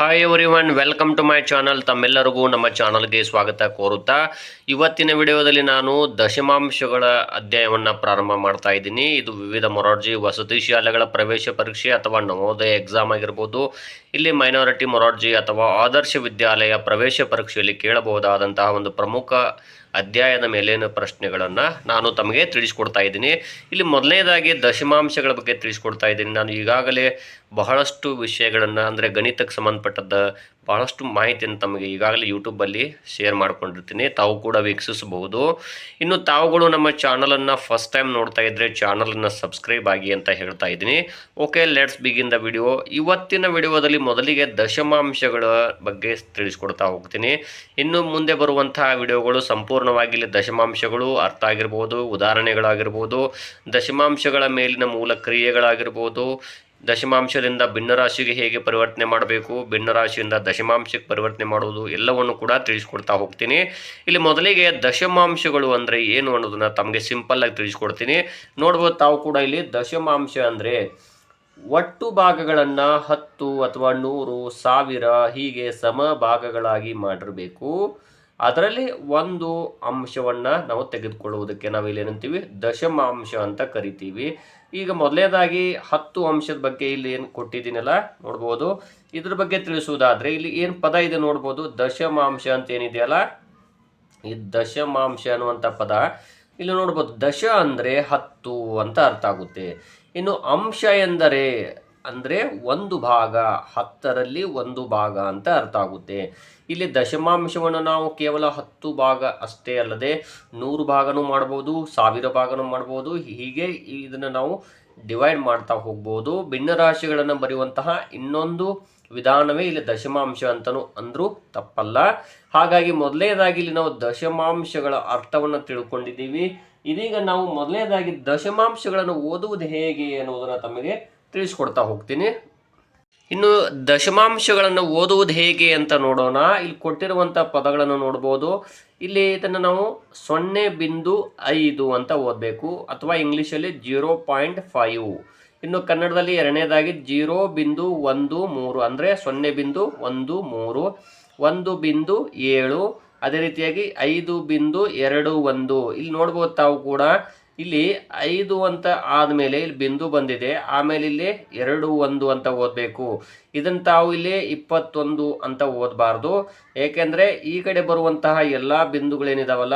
Hi everyone welcome to my channel ತಮ್ಮೆಲ್ಲರಿಗೂ ನಮ್ಮ ಚಾನಲ್ಗೆ ಸ್ವಾಗತ ಕೋರುತ್ತಾ. ಇವತ್ತಿನ ವಿಡಿಯೋದಲ್ಲಿ ನಾನು ದಶಮಾಂಶಗಳ ಅಧ್ಯಾಯವನ್ನು ಪ್ರಾರಂಭ ಮಾಡ್ತಾ ಇದ್ದೀನಿ. ಇದು ವಿವಿಧ ಮೊರಾರ್ಜಿ ವಸತಿ ಶಾಲೆಗಳ ಪ್ರವೇಶ ಪರೀಕ್ಷೆ ಅಥವಾ ನವೋದಯ ಎಕ್ಸಾಮ್ ಆಗಿರ್ಬೋದು, ಇಲ್ಲಿ ಮೈನಾರಿಟಿ ಮೊರಾರ್ಜಿ ಅಥವಾ ಆದರ್ಶ ವಿದ್ಯಾಲಯ ಪ್ರವೇಶ ಪರೀಕ್ಷೆಯಲ್ಲಿ ಕೇಳಬಹುದಾದಂತಹ ಒಂದು ಪ್ರಮುಖ ಅಧ್ಯಾಯದ ಮೇಲಿನ ಪ್ರಶ್ನೆಗಳನ್ನು ನಾನು ತಮಗೆ ತಿಳಿಸ್ಕೊಡ್ತಾ ಇದ್ದೀನಿ. ಇಲ್ಲಿ ಮೊದಲನೇದಾಗಿ ದಶಮಾಂಶಗಳ ಬಗ್ಗೆ ತಿಳಿಸ್ಕೊಡ್ತಾ ಇದ್ದೀನಿ. ನಾನು ಈಗಾಗಲೇ ಬಹಳಷ್ಟು ವಿಷಯಗಳನ್ನು, ಅಂದರೆ ಗಣಿತಕ್ಕೆ ಸಂಬಂಧಪಟ್ಟದ್ದ ಬಹಳಷ್ಟು ಮಾಹಿತಿಯನ್ನು ತಮಗೆ ಈಗಾಗಲೇ ಯೂಟ್ಯೂಬಲ್ಲಿ ಶೇರ್ ಮಾಡ್ಕೊಂಡಿರ್ತೀನಿ. ತಾವು ಕೂಡ ವೀಕ್ಷಿಸಬಹುದು. ಇನ್ನು ತಾವುಗಳು ನಮ್ಮ ಚಾನಲನ್ನು ಫಸ್ಟ್ ಟೈಮ್ ನೋಡ್ತಾ ಇದ್ದರೆ ಚಾನಲನ್ನು ಸಬ್ಸ್ಕ್ರೈಬ್ ಆಗಿ ಅಂತ ಹೇಳ್ತಾ ಇದ್ದೀನಿ. Okay, let's begin the video. ಇವತ್ತಿನ ವಿಡಿಯೋದಲ್ಲಿ ಮೊದಲಿಗೆ ದಶಮಾಂಶಗಳ ಬಗ್ಗೆ ತಿಳಿಸ್ಕೊಡ್ತಾ ಹೋಗ್ತೀನಿ. ಇನ್ನು ಮುಂದೆ ಬರುವಂತಹ ವಿಡಿಯೋಗಳು ಸಂಪೂರ್ಣವಾಗಿ ಇಲ್ಲಿ ದಶಮಾಂಶಗಳು, ಅರ್ಥ ಆಗಿರ್ಬೋದು, ಉದಾಹರಣೆಗಳಾಗಿರ್ಬೋದು, ದಶಮಾಂಶಗಳ ಮೇಲಿನ ಮೂಲ ಕ್ರಿಯೆಗಳಾಗಿರ್ಬೋದು ದಶಮಾಂಶದಿಂದ ಭಿನ್ನರಾಶಿಗೆ ಹೇಗೆ ಪರಿವರ್ತನೆ ಮಾಡಬೇಕು? ಭಿನ್ನರಾಶಿಯಿಂದ ದಶಮಾಂಶಕ್ಕೆ ಪರಿವರ್ತನೆ ಮಾಡುವುದು ಎಲ್ಲವನ್ನು ಕೂಡ ತಿಳಿಸ್ಕೊಡ್ತಾ ಹೋಗ್ತೀನಿ. ಇಲ್ಲಿ ಮೊದಲಿಗೆ ದಶಮಾಂಶಗಳು ಅಂದರೆ ಏನು ಅನ್ನೋದನ್ನು ತಮಗೆ ಸಿಂಪಲ್ಲಾಗಿ ತಿಳಿಸ್ಕೊಡ್ತೀನಿ. ನೋಡ್ಬೋದು ತಾವು ಕೂಡ ಇಲ್ಲಿ ದಶಮಾಂಶ ಅಂದರೆ ಒಟ್ಟು ಭಾಗಗಳನ್ನು ಹತ್ತು ಅಥವಾ ನೂರು, ಸಾವಿರ ಹೀಗೆ ಸಮ ಭಾಗಗಳಾಗಿ ಮಾಡಿರಬೇಕು. ಅದರಲ್ಲಿ ಒಂದು ಅಂಶವನ್ನು ನಾವು ತೆಗೆದುಕೊಳ್ಳುವುದಕ್ಕೆ ನಾವು ಏನಂತೀವಿ ದಶಮಾಂಶ ಅಂತ ಕರಿತೀವಿ. ಈಗ ಮೊದಲನೇದಾಗಿ ಹತ್ತು ಅಂಶದ ಬಗ್ಗೆ ಇಲ್ಲಿ ಏನು ಕೊಟ್ಟಿದ್ದೀನಲ್ಲ, ನೋಡ್ಬೋದು. ಇದ್ರ ಬಗ್ಗೆ ತಿಳಿಸುವುದಾದ್ರೆ, ಇಲ್ಲಿ ಏನು ಪದ ಇದೆ ನೋಡ್ಬೋದು? ದಶಮಾಂಶ ಅಂತ ಏನಿದೆಯಲ್ಲ ಈ ದಶಮಾಂಶ ಅನ್ನುವಂಥ ಪದ, ಇಲ್ಲಿ ನೋಡ್ಬೋದು ದಶ ಅಂದರೆ ಹತ್ತು ಅಂತ ಅರ್ಥ ಆಗುತ್ತೆ. ಇನ್ನು ಅಂಶ ಎಂದರೆ ಅಂದರೆ ಒಂದು ಭಾಗ, ಹತ್ತರಲ್ಲಿ ಒಂದು ಭಾಗ ಅಂತ ಅರ್ಥ ಆಗುತ್ತೆ. ಇಲ್ಲಿ ದಶಮಾಂಶವನ್ನು ನಾವು ಕೇವಲ ಹತ್ತು ಭಾಗ ಅಷ್ಟೇ ಅಲ್ಲದೆ ನೂರು ಭಾಗನೂ ಮಾಡ್ಬೋದು, ಸಾವಿರ ಭಾಗನೂ ಮಾಡ್ಬೋದು. ಹೀಗೆ ಇದನ್ನು ನಾವು ಡಿವೈಡ್ ಮಾಡ್ತಾ ಹೋಗ್ಬೋದು. ಭಿನ್ನರಾಶಿಗಳನ್ನು ಬರೆಯುವಂತಹ ಇನ್ನೊಂದು ವಿಧಾನವೇ ಇಲ್ಲಿ ದಶಮಾಂಶ ಅಂತಲೂ ಅಂದರೂ ತಪ್ಪಲ್ಲ. ಹಾಗಾಗಿ ಮೊದಲನೇದಾಗಿ ಇಲ್ಲಿ ನಾವು ದಶಮಾಂಶಗಳ ಅರ್ಥವನ್ನು ತಿಳ್ಕೊಂಡಿದ್ದೀವಿ. ಇದೀಗ ನಾವು ಮೊದಲನೇದಾಗಿ ದಶಮಾಂಶಗಳನ್ನು ಓದುವುದು ಹೇಗೆ ಅನ್ನೋದನ್ನು ತಮಗೆ ತಿಳಿಸ್ಕೊಡ್ತಾ ಹೋಗ್ತೀನಿ. ಇನ್ನು ದಶಮಾಂಶಗಳನ್ನು ಓದುವುದು ಹೇಗೆ ಅಂತ ನೋಡೋಣ. ಇಲ್ಲಿ ಕೊಟ್ಟಿರುವಂಥ ಪದಗಳನ್ನು ನೋಡ್ಬೋದು. ಇಲ್ಲಿ ಇದನ್ನು ನಾವು ಸೊನ್ನೆ ಬಿಂದು ಐದು ಅಂತ ಓದಬೇಕು. ಅಥವಾ ಇಂಗ್ಲೀಷಲ್ಲಿ ಜೀರೋ ಪಾಯಿಂಟ್ ಫೈವ್. ಇನ್ನು ಕನ್ನಡದಲ್ಲಿ ಎರಡನೇದಾಗಿ ಜೀರೋ ಬಿಂದು ಒಂದು ಮೂರು. ಅಂದರೆ ಸೊನ್ನೆ ಬಿಂದು ಒಂದು ಮೂರು, ಒಂದು ಬಿಂದು ಏಳು. ಅದೇ ರೀತಿಯಾಗಿ ಐದು ಬಿಂದು ಎರಡು ಒಂದು. ಇಲ್ಲಿ ನೋಡ್ಬೋದು ತಾವು ಕೂಡ. ಇಲ್ಲಿ ಐದು ಅಂತ ಆದಮೇಲೆ ಇಲ್ಲಿ ಬಿಂದು ಬಂದಿದೆ. ಆಮೇಲೆ ಇಲ್ಲಿ ಎರಡು ಒಂದು ಅಂತ ಓದಬೇಕು. ಇದನ್ನು ತಾವು ಇಲ್ಲಿ ಇಪ್ಪತ್ತೊಂದು ಅಂತ ಓದಬಾರ್ದು. ಏಕೆಂದರೆ ಈ ಕಡೆ ಬರುವಂತಹ ಎಲ್ಲ ಬಿಂದುಗಳೇನಿದಾವಲ್ಲ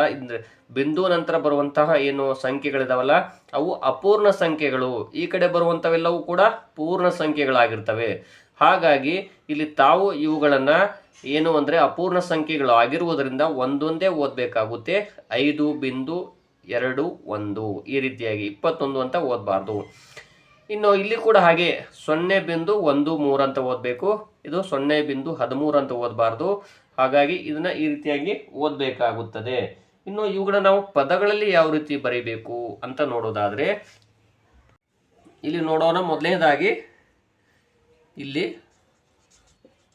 ಬಿಂದು ನಂತರ ಬರುವಂತಹ ಏನು ಸಂಖ್ಯೆಗಳಿದಾವಲ್ಲ, ಅವು ಅಪೂರ್ಣ ಸಂಖ್ಯೆಗಳು. ಈ ಕಡೆ ಬರುವಂಥವೆಲ್ಲವೂ ಕೂಡ ಪೂರ್ಣ ಸಂಖ್ಯೆಗಳಾಗಿರ್ತವೆ. ಹಾಗಾಗಿ ಇಲ್ಲಿ ತಾವು ಇವುಗಳನ್ನು ಏನು ಅಂದರೆ ಅಪೂರ್ಣ ಸಂಖ್ಯೆಗಳು ಆಗಿರುವುದರಿಂದ ಒಂದೊಂದೇ ಓದಬೇಕಾಗುತ್ತೆ. ಐದು ಬಿಂದು ಎರಡು, ಒಂದು. ಈ ರೀತಿಯಾಗಿ ಇಪ್ಪತ್ತೊಂದು ಅಂತ ಓದಬಾರ್ದು. ಇನ್ನು ಇಲ್ಲಿ ಕೂಡ ಹಾಗೆ ಸೊನ್ನೆ ಬಿಂದು ಒಂದು ಮೂರು ಅಂತ ಓದಬೇಕು. ಇದು ಸೊನ್ನೆ ಬಿಂದು ಹದಿಮೂರು ಅಂತ ಓದಬಾರ್ದು. ಹಾಗಾಗಿ ಇದನ್ನ ಈ ರೀತಿಯಾಗಿ ಓದಬೇಕಾಗುತ್ತದೆ. ಇನ್ನು ಇವುಗಳ ನಾವು ಪದಗಳಲ್ಲಿ ಯಾವ ರೀತಿ ಬರೀಬೇಕು ಅಂತ ನೋಡೋದಾದರೆ, ಇಲ್ಲಿ ನೋಡೋಣ ಮೊದಲನೇದಾಗಿ ಇಲ್ಲಿ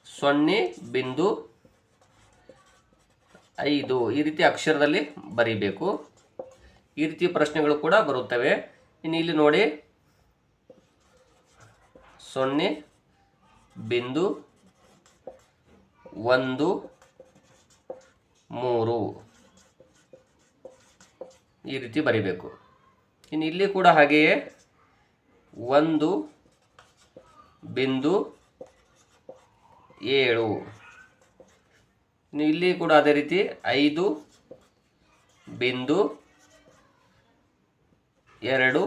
ಸೊನ್ನೆ ಬಿಂದು ಐದು ಈ ರೀತಿ ಅಕ್ಷರದಲ್ಲಿ ಬರೀಬೇಕು. ಈ ರೀತಿ ಪ್ರಶ್ನೆಗಳು ಕೂಡ ಬರುತ್ತವೆ. ಇನ್ನು ಇಲ್ಲಿ ನೋಡಿ. ಸೊನ್ನೆ, ಬಿಂದು, ಒಂದು, ಮೂರು. ಈ ರೀತಿ ಬರಿಬೇಕು. ಇನ್ನು ಇಲ್ಲಿ ಕೂಡ ಹಾಗೆಯೇ. ಒಂದು, ಬಿಂದು, ಏಳು. ಇನ್ನು ಇಲ್ಲಿ ಕೂಡ ಅದೇ ರೀತಿ ಐದು, ಬಿಂದು ಎರಡು,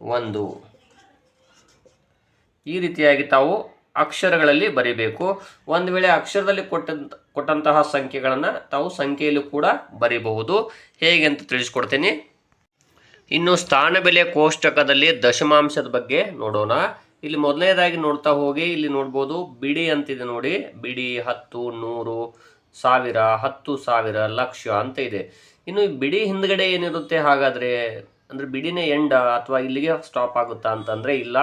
ಒಂದು. ಈ ರೀತಿಯಾಗಿ ತಾವು ಅಕ್ಷರಗಳಲ್ಲಿ ಬರಿಬೇಕು. ಒಂದು ವೇಳೆ ಅಕ್ಷರದಲ್ಲಿ ಕೊಟ್ಟಂತ, ಕೊಟ್ಟಂತಹ ಸಂಖ್ಯೆಗಳನ್ನು ತಾವು ಸಂಖ್ಯೆಯಲ್ಲೂ ಕೂಡ ಬರಿಬಹುದು. ಹೇಗೆ ಅಂತ ತಿಳಿಸ್ಕೊಡ್ತೀನಿ. ಇನ್ನು ಸ್ಥಾನ ಬೆಲೆ ಕೋಷ್ಟಕದಲ್ಲಿ ದಶಮಾಂಶದ ಬಗ್ಗೆ ನೋಡೋಣ. ಇಲ್ಲಿ ಮೊದಲನೇದಾಗಿ ನೋಡ್ತಾ ಹೋಗಿ, ಇಲ್ಲಿ ನೋಡ್ಬೋದು ಬಿಡಿ ಅಂತಿದೆ ನೋಡಿ. ಬಿಡಿ ಹತ್ತು, ನೂರು, ಸಾವಿರ, ಹತ್ತು ಸಾವಿರ ಲಕ್ಷ ಅಂತ ಇದೆ. ಇನ್ನು ಬಿಡಿ ಹಿಂದ್ಗಡೆ ಏನಿರುತ್ತೆ ಹಾಗಾದ್ರೆ, ಅಂದರೆ ಬಿಡಿನೇ ಎಂಡ ಅಥವಾ ಇಲ್ಲಿಗೆ ಸ್ಟಾಪ್ ಆಗುತ್ತಾ ಅಂತಂದರೆ ಇಲ್ಲ.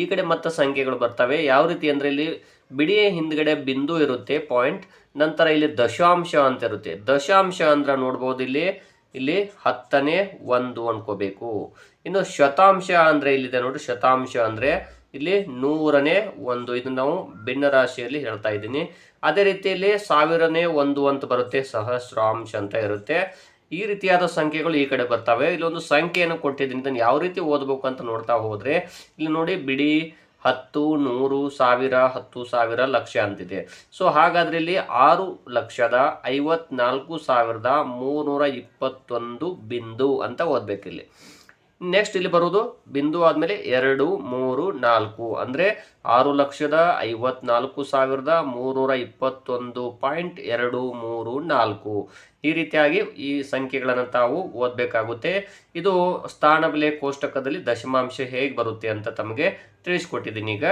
ಈ ಕಡೆ ಮತ್ತೆ ಸಂಖ್ಯೆಗಳು ಬರ್ತವೆ. ಯಾವ ರೀತಿ ಅಂದರೆ ಇಲ್ಲಿ ಬಿಡಿಯ ಹಿಂದ್ಗಡೆ ಬಿಂದು ಇರುತ್ತೆ ಪಾಯಿಂಟ್ ನಂತರ ಇಲ್ಲಿ ದಶಾಂಶ ಅಂತ ಇರುತ್ತೆ. ದಶಾಂಶ ಅಂದ್ರೆ ನೋಡ್ಬೋದು ಇಲ್ಲಿ ಇಲ್ಲಿ ಹತ್ತನೇ ಒಂದು ಅನ್ಕೋಬೇಕು. ಇನ್ನು ಶತಾಂಶ ಅಂದರೆ ಇಲ್ಲಿದೆ ನೋಡಿ ಶತಾಂಶ ಅಂದರೆ ಇಲ್ಲಿ ನೂರನೇ ಒಂದು. ಇದು ನಾವು ಭಿನ್ನ ರಾಶಿಯಲ್ಲಿ ಹೇಳ್ತಾ ಇದ್ದೀನಿ. ಅದೇ ರೀತಿಯಲ್ಲಿ ಸಾವಿರನೇ ಒಂದು ಅಂತ ಬರುತ್ತೆ, ಸಹಸ್ರಾಂಶ ಅಂತ ಇರುತ್ತೆ. ಈ ರೀತಿಯಾದ ಸಂಖ್ಯೆಗಳು ಈ ಕಡೆ ಬರ್ತವೆ. ಇಲ್ಲೊಂದು ಸಂಖ್ಯೆಯನ್ನು ಕೊಟ್ಟಿದ್ದೀನಿ. ಇದನ್ನು ಯಾವ ರೀತಿ ಓದಬೇಕು ಅಂತ ನೋಡ್ತಾ ಹೋದರೆ, ಇಲ್ಲಿ ನೋಡಿ ಬಿಡಿ, ಹತ್ತು, ನೂರು, ಸಾವಿರ, ಹತ್ತು ಸಾವಿರ ಲಕ್ಷ ಅಂತಿದೆ. ಸೊ, ಹಾಗಾದ್ರೆ ಇಲ್ಲಿ ಆರು ಲಕ್ಷದ ಐವತ್ನಾಲ್ಕು ಸಾವಿರದ ಮೂರ್ನೂರ ಇಪ್ಪತ್ತೊಂದು ಬಿಂದು ಅಂತ ಓದ್ಬೇಕಿಲ್ಲಿ. ನೆಕ್ಸ್ಟ್ ಇಲ್ಲಿ ಬರೋದು ಬಿಂದು ಆದಮೇಲೆ ಎರಡು, ಮೂರು, ನಾಲ್ಕು. ಅಂದರೆ ಆರು ಲಕ್ಷದ ಐವತ್ನಾಲ್ಕು ಸಾವಿರದ ಮೂರೂರ ಇಪ್ಪತ್ತೊಂದು ಪಾಯಿಂಟ್ ಎರಡು ಮೂರು ನಾಲ್ಕು. ಈ ರೀತಿಯಾಗಿ ಈ ಸಂಖ್ಯೆಗಳನ್ನು ತಾವು ಓದಬೇಕಾಗುತ್ತೆ. ಇದು ಸ್ಥಾನ ಬೆಲೆ ಕೋಷ್ಟಕದಲ್ಲಿ ದಶಮಾಂಶ ಹೇಗೆ ಬರುತ್ತೆ ಅಂತ ತಮಗೆ ತಿಳಿಸ್ಕೊಟ್ಟಿದ್ದೀನಿ ಈಗ.